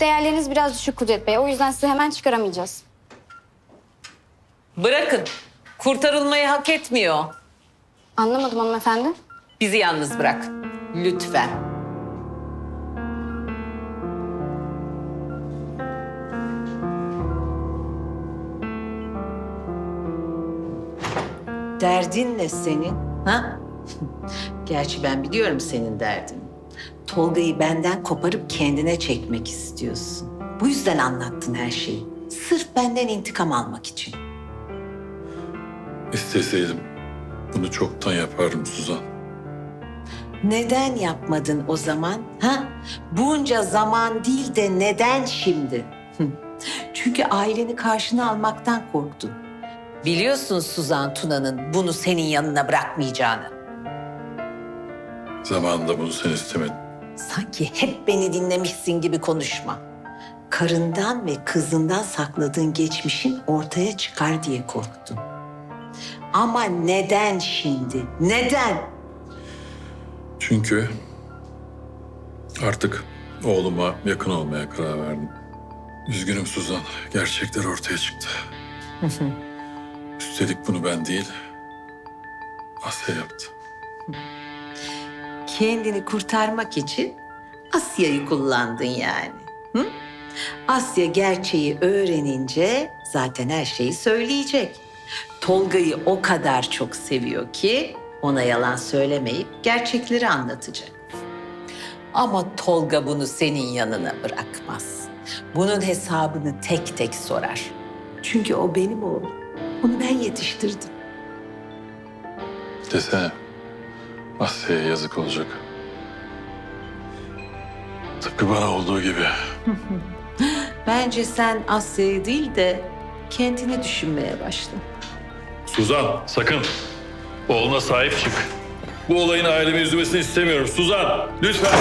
Değerleriniz biraz düşük Kudret Bey. O yüzden sizi hemen çıkaramayacağız. Bırakın. Kurtarılmayı hak etmiyor. Anlamadım hanımefendi. Bizi yalnız bırak. Lütfen. Derdin ne senin? Ha? Gerçi ben biliyorum senin derdini. Tolga'yı benden koparıp kendine çekmek istiyorsun. Bu yüzden anlattın her şeyi. Sırf benden intikam almak için. İsteseydim bunu çoktan yapardım Suzan. Neden yapmadın o zaman? Ha? Bunca zaman değil de neden şimdi? Çünkü aileni karşına almaktan korktun. Biliyorsun Suzan Tuna'nın bunu senin yanına bırakmayacağını. Zamanında bunu sen istemedin. Sanki hep beni dinlemişsin gibi konuşma. Karından ve kızından sakladığın geçmişin ortaya çıkar diye korktun. Ama neden şimdi? Neden? Çünkü artık oğluma yakın olmaya karar verdim. Üzgünüm Suzan. Gerçekler ortaya çıktı. Üstelik bunu ben değil, Asya yaptı. Kendini kurtarmak için Asya'yı kullandın yani. Hı? Asya gerçeği öğrenince zaten her şeyi söyleyecek. Tolga'yı o kadar çok seviyor ki ona yalan söylemeyip gerçekleri anlatacak. Ama Tolga bunu senin yanına bırakmaz. Bunun hesabını tek tek sorar. Çünkü o benim oğlum. Onu ben yetiştirdim. Desene, Asya'ya yazık olacak. Tıpkı bana olduğu gibi. Bence sen Asya'yı değil de kendini düşünmeye başla. Suzan, sakın. Oğluna sahip çık. Bu olayın ailemi üzmesini istemiyorum. Suzan, lütfen.